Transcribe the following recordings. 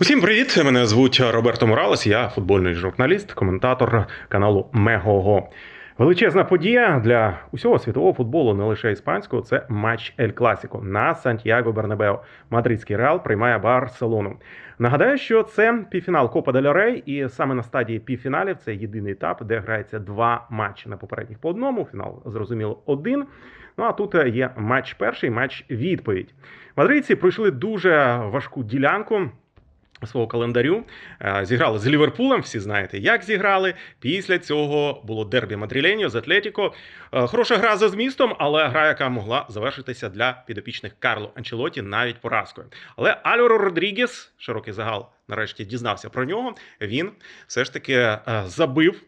Усім привіт! Мене звуть Роберто Моралес. Я футбольний журналіст, коментатор каналу Мегого. Величезна подія для усього світового футболу, не лише іспанського. Це матч Ель Класіко на Сантьяго Бернабео. Мадридський Реал приймає Барселону. Нагадаю, що це півфінал Копа Дель Рей, і саме на стадії півфіналів це єдиний етап, де грається два матчі на попередніх по одному. Фінал зрозуміло один. Ну а тут є матч перший, матч відповідь. Мадридці пройшли дуже важку ділянку свого календарю. Е, Зіграли з Ліверпулем, всі знаєте, як зіграли. Після цього було дербі Мадріленьо з Атлетіко. Е, Хороша гра за змістом, але гра, яка могла завершитися для підопічних Карло Анчелоті навіть поразкою. Але Альоро Родрігес, широкий загал, нарешті дізнався про нього. Він все ж таки е, забив.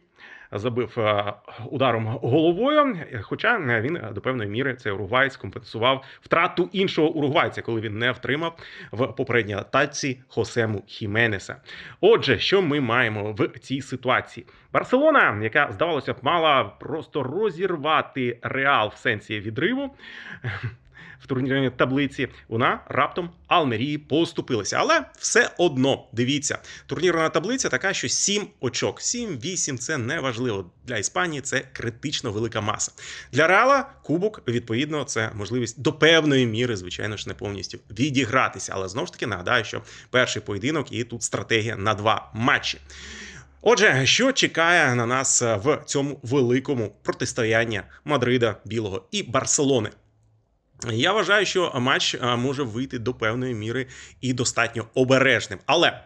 Забив е, ударом головою, хоча е, він е, до певної міри цей уругвайць компенсував втрату іншого уругвайця, коли він не втримав в попередній атаці Хосему Хіменеса. Отже, що ми маємо в цій ситуації? Барселона, яка здавалося б, мала просто розірвати реал в сенсі відриву. В турнірній таблиці вона раптом Алмерії поступилася. Але все одно дивіться, турнірна таблиця така, що 7 очок. 7-8 це не важливо. Для Іспанії це критично велика маса. Для Реала кубок, відповідно, це можливість до певної міри, звичайно ж, не повністю відігратися. Але знову ж таки нагадаю, що перший поєдинок і тут стратегія на два матчі. Отже, що чекає на нас в цьому великому протистоянні Мадрида, Білого і Барселони? Я вважаю, що матч може вийти до певної міри і достатньо обережним. Але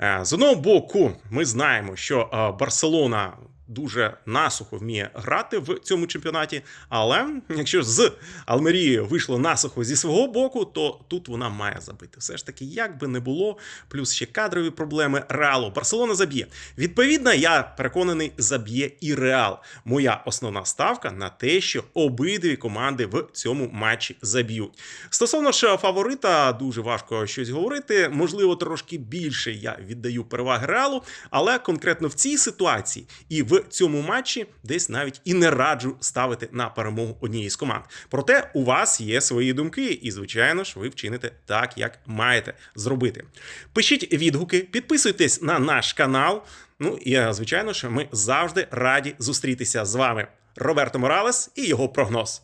е, з одного боку, ми знаємо, що е, Барселона дуже насухо вміє грати в цьому чемпіонаті. Але якщо з Алмерією вийшло насухо зі свого боку, то тут вона має забити. Все ж таки, як би не було, плюс ще кадрові проблеми Реалу. Барселона заб'є. Відповідно, я переконаний, заб'є і Реал. Моя основна ставка на те, що обидві команди в цьому матчі заб'ють. Стосовно ж фаворита, дуже важко щось говорити. Можливо, трошки більше я віддаю переваги Реалу, але конкретно в цій ситуації і в цьому матчі десь навіть і не раджу ставити на перемогу однієї з команд. Проте у вас є свої думки, і звичайно ж, ви вчините так, як маєте зробити. Пишіть відгуки, підписуйтесь на наш канал. Ну і звичайно ж, ми завжди раді зустрітися з вами. Роберто Моралес і його прогноз.